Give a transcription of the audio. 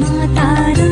মা তারা